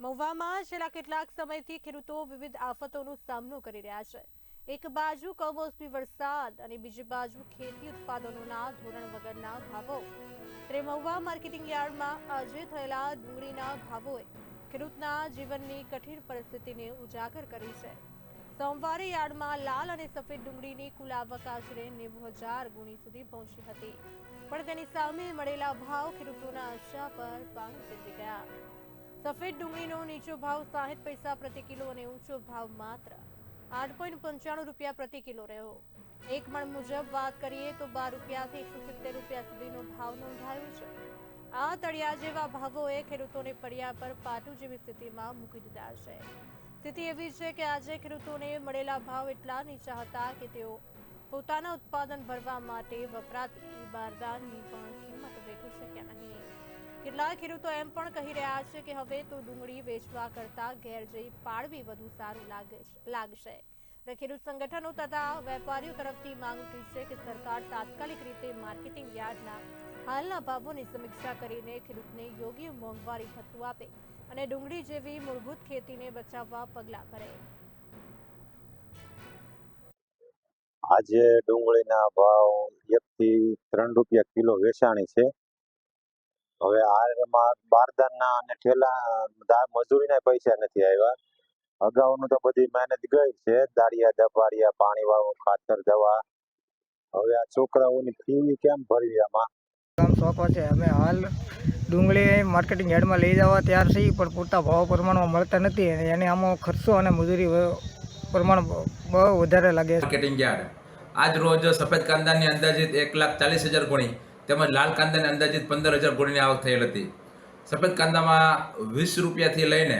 મહુવામાં છેલ્લા કેટલાક સમયથી ખેડૂતો વિવિધ આફતોનો સામનો કરી રહ્યા છે. એક બાજુ કમોસમી વરસાદ અને બીજી બાજુ ખેતી ઉત્પાદનોના ધોરણ વગરના ભાવો. ત્યારે મહુવા માર્કેટિંગ યાર્ડમાં આજે થયેલા ડુંગળીના ભાવોએ ખેડૂતના જીવનની કઠિન પરિસ્થિતિને ઉજાગર કરી છે. સોમવારે યાર્ડમાં લાલ અને સફેદ ડુંગળીની કુલ આવક આશરે નેવું હજાર ગુણી સુધી પહોંચી હતી. પણ તેની સામે મળેલા ભાવ ખેડૂતોના આશા પર પાંચ ગયા. સફેદ ડુંગળીનો નીચો ભાવ સાહીઠ પૈસા પ્રતિ કિલો અને ઊંચો ભાવ માત્ર આઠ પોઈન્ટ પંચાણું રૂપિયા પ્રતિ કિલો રહ્યો. એક મણ મુજબ વાત કરીએ તો બાર રૂપિયાથી એકસો સિત્તેર રૂપિયા સુધીનો ભાવ નોંધાયો છે. આ તળિયા જેવા ભાવોએ ખેડૂતોને પડ્યા પર પાટું જેવી સ્થિતિમાં મૂકી દીધા છે. સ્થિતિ એવી છે કે આજે ખેડૂતોને મળેલા ભાવ એટલા નીચા હતા કે તેઓ પોતાના ઉત્પાદન ભરવા માટે વપરાતી બારદાનની પણ કિંમત વેઠી શક્યા નહીં. કેટલાક ખેડૂતો એમ પણ કહી રહ્યા છે કે હવે તો ડુંગળી વેચવા કરતા ઘેર જઈ પાડવી વધુ સારું લાગે લાગશે. ખેડૂત સંગઠનો તથા વેપારીઓ તરફથી માંગ ઉઠી છે કે સરકાર તાત્કાલિક રીતે માર્કેટિંગ યાર્ડના હાલના ભાવોની સમીક્ષા કરીને ખેડૂતને યોગ્ય મોંઘવારી ભથ્થું આપે અને ડુંગળી જેવી મૂળભૂત ખેતીને બચાવવા પગલાં ભરે. આજે ડુંગળીના ભાવ એકથી ત્રણ રૂપિયા કિલો વેચાણી છે. હવે હાલમાં બારદાનના અને ઠેલા મજૂરીના પૈસા નથી આવ્યા. અગાઉનું તો બધી મહેનત ગઈ છે. દાળિયા દબાડિયા પાણી વાળું ખાતર દવા. હવે આ છોકરાઓની ફી કેમ ભરવી આમાં? કામ સોંપવા છે. અમે હાલ ડુંગળી માર્કેટિંગ યાર્ડમાં લઈ જવા તૈયાર છીએ પણ પૂરતા ભાવ પ્રમાણમાં મળતા નથી અને એને આમાં ખર્ચો અને મજૂરી પ્રમાણ બહુ વધારે લાગે છે. Marketing yard. આજ રોજ સફેદ કાંદાની અંદાજિત એક લાખ ચાલીસ હજાર ગુણી તેમજ લાલ કાંદાની અંદાજિત પંદર હજાર ગુણીની આવક થયેલ હતી. સફેદ કાંદામાં વીસ રૂપિયાથી લઈને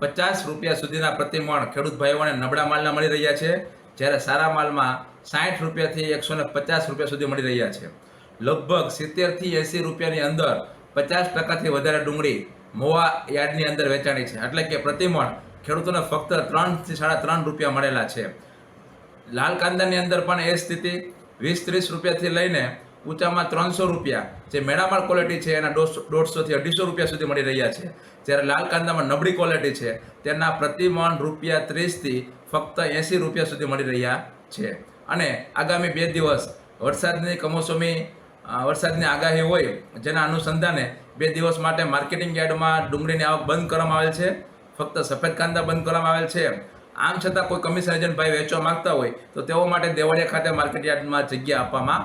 પચાસ રૂપિયા સુધીના પ્રતિમણ ખેડૂત ભાઈઓને નબળા માલના મળી રહ્યા છે, જ્યારે સારા માલમાં સાઠ રૂપિયાથી એકસો ને પચાસ રૂપિયા સુધી મળી રહ્યા છે. લગભગ સિત્તેરથી એંસી રૂપિયાની અંદર પચાસ ટકાથી વધારે ડુંગળી મોવા યાર્ડની અંદર વેચાણી છે. એટલે કે પ્રતિમણ ખેડૂતોને ફક્ત ત્રણથી સાડા ત્રણ રૂપિયા મળેલા છે. લાલ કાંદાની અંદર પણ એ સ્થિતિ વીસ ત્રીસ રૂપિયાથી લઈને ઊંચામાં ત્રણસો રૂપિયા. જે મેળામાળ ક્વોલિટી છે એના દોઢસો દોઢસોથી અઢીસો રૂપિયા સુધી મળી રહ્યા છે. જ્યારે લાલ કાંદામાં નબળી ક્વોલિટી છે, તેના પ્રતિમણ રૂપિયા ત્રીસથી ફક્ત એંસી રૂપિયા સુધી મળી રહ્યા છે. અને આગામી બે દિવસ વરસાદની કમોસમી વરસાદની આગાહી હોય જેના અનુસંધાને બે દિવસ માટે માર્કેટિંગ યાર્ડમાં ડુંગળીની આવક બંધ કરવામાં આવેલ છે. ફક્ત સફેદ કાંદા બંધ કરવામાં આવેલ છે. આમ છતાં કોઈ કમિશન એજન્ટ ભાઈ વેચવા માગતા હોય તો તેઓ માટે દેવળિયા ખાતે માર્કેટ યાર્ડમાં જગ્યા આપવામાં